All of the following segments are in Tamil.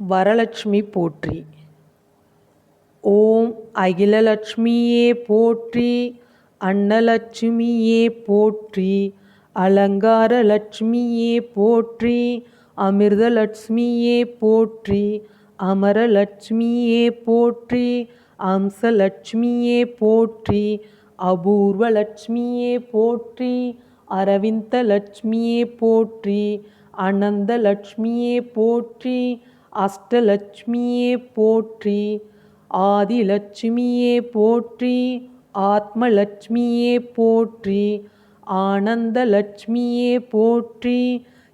வரலட்சுமி போற்றி. ஓம் அகிலலட்சுமியே போற்றி அன்னலட்சுமியே போற்றி அலங்கார லட்சுமியே போற்றி அமிர்தலட்சுமியே போற்றி அமரலட்சுமியே போற்றி அம்சலட்சுமியே போற்றி அபூர்வலட்சுமியே போற்றி அரவிந்தலட்சுமியே போற்றி அனந்தலட்சுமியே போற்றி அஷ்டலட்சுமியே போற்றி ஆதிலட்சுமியே போற்றி ஆத்மலட்சுமியே போற்றி ஆனந்தலட்சுமியே போற்றி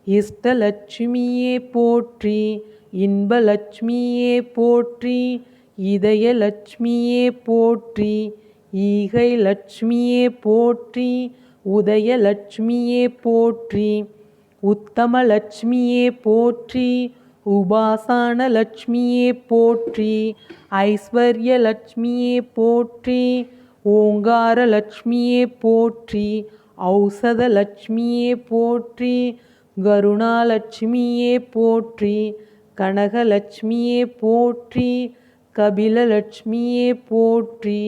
இஷ்டலட்சுமியே போற்றி இன்பலட்சுமியே போற்றி இதயலட்சுமியே போற்றி ஈகை லட்சுமியே போற்றி உதயலட்சுமியே போற்றி உத்தமலட்சுமியே போற்றி உபாசான லட்சுமியே போற்றி ஐஸ்வர்ய லட்சுமியே போற்றி ஓங்கார லட்சுமியே போற்றி ஔஷத லட்சுமியே போற்றி கருணாலட்சுமியே போற்றி கனகலட்சுமியே போற்றி கபிலலட்சுமியே போற்றி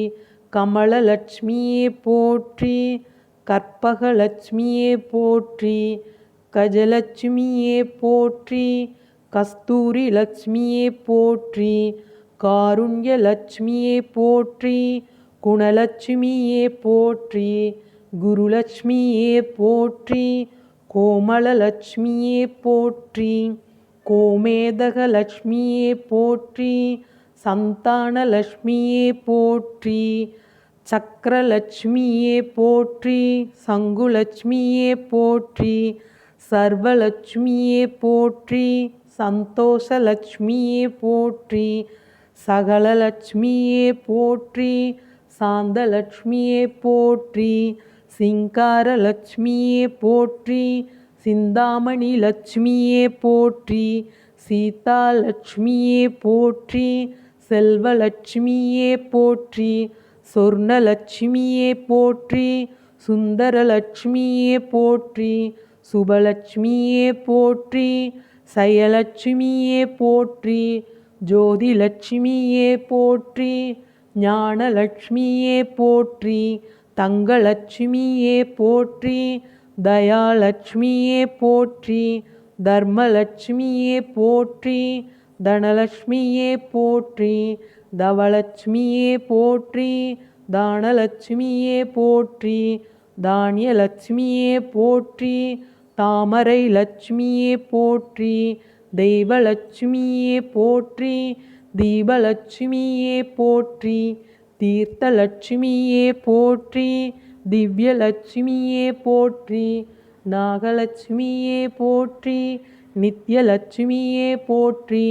கமலலட்சுமியே போற்றி கற்பகலட்சுமியே போற்றி கஜலட்சுமியே போற்றி கஸ்தூரி லட்சுமியே போற்றி காருண்ய லட்சுமியே போற்றி குணலட்சுமியே போற்றி குருலட்சுமியே போற்றி கோமலலட்சுமியே போற்றி கோமேதகலட்சுமியே போற்றி சந்தானலட்சுமியே போற்றி சக்கரலட்சுமியே போற்றி சங்குலட்சுமியே போற்றி சர்வலட்சுமியே போற்றி சந்தோஷலட்சுமியே போற்றி சகலலட்சுமியே போற்றி சாந்தலட்சுமியே போற்றி சிங்காரலட்சுமியே போற்றி சிந்தாமணி லட்சுமியே போற்றி சீதா லட்சுமியே போற்றி செல்வலட்சுமியே போற்றி சொர்ணலட்சுமியே போற்றி சுந்தரலட்சுமியே போற்றி சுபலட்சுமியே போற்றி சயலட்சுமியே போற்றி ஜோதிலட்சுமியே போற்றி ஞானலட்சுமியே போற்றி தங்கலட்சுமியே போற்றி தயாலட்சுமியே போற்றி தர்மலட்சுமியே போற்றி தனலட்சுமியே போற்றி தவலட்சுமியே போற்றி தானலட்சுமியே போற்றி தானியலட்சுமியே போற்றி தாமரை லட்சுமியே போற்றி தெய்வலட்சுமியே போற்றி தீபலட்சுமியே போற்றி தீர்த்தலட்சுமியே போற்றி திவ்யலட்சுமியே போற்றி நாகலட்சுமியே போற்றி நித்யலட்சுமியே போற்றி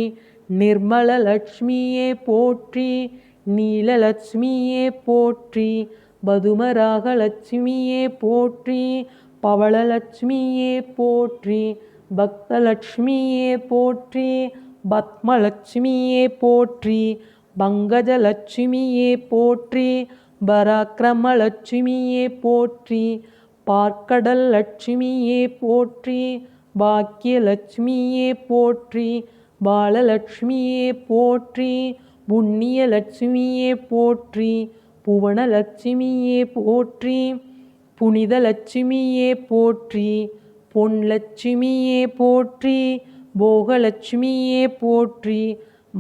நிர்மலலட்சுமியே போற்றி நீலலட்சுமியே போற்றி பதுமராகலட்சுமியே போற்றி பவளலட்சுமியே போற்றி பக்தலட்சுமியே போற்றி பத்மலட்சுமியே போற்றி பங்கஜலட்சுமியே போற்றி பராக்கிரமலட்சுமியே போற்றி பார்க்கடல் லட்சுமியே போற்றி பாக்கியலட்சுமியே போற்றி பாலலட்சுமியே போற்றி புண்ணியலட்சுமியே போற்றி புவனலட்சுமியே போற்றி புனித லட்சுமியே போற்றி பொன் லட்சுமியே போற்றி போகலட்சுமியே போற்றி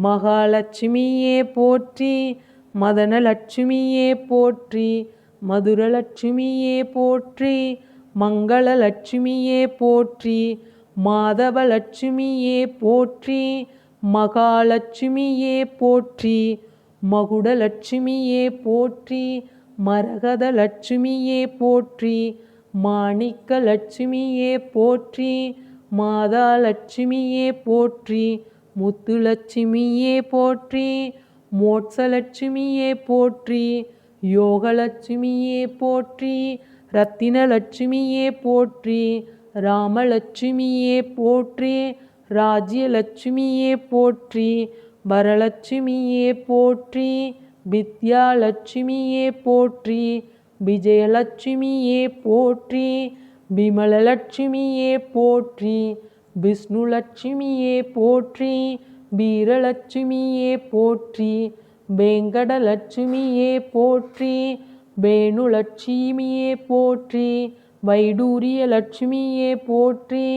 மகாலட்சுமியே போற்றி மதனலட்சுமியே போற்றி மதுரலட்சுமியே போற்றி மங்களலட்சுமியே போற்றி மாதவலட்சுமியே போற்றி மகாலட்சுமியே போற்றி மகுடலட்சுமியே போற்றி மரகத லட்சுமியே போற்றி மாணிக்க லட்சுமியே போற்றி மாதா லட்சுமியே போற்றி முத்து லட்சுமியே போற்றி மோட்சலட்சுமியே போற்றி யோகலட்சுமியே போற்றி ரத்தினலட்சுமியே போற்றி ராமலட்சுமியே போற்றி ராஜ்யலட்சுமியே போற்றி வரலட்சுமியே போற்றி வித்யாலட்சுமியே போற்றி விஜயலட்சுமியே போற்றி விமலலட்சுமியே போற்றி விஷ்ணுலட்சுமியே போற்றி வீரலட்சுமியே போற்றி வேங்கடலட்சுமியே போற்றி வேணுலட்சுமியே போற்றி வைடூரிய லட்சுமியே போற்றி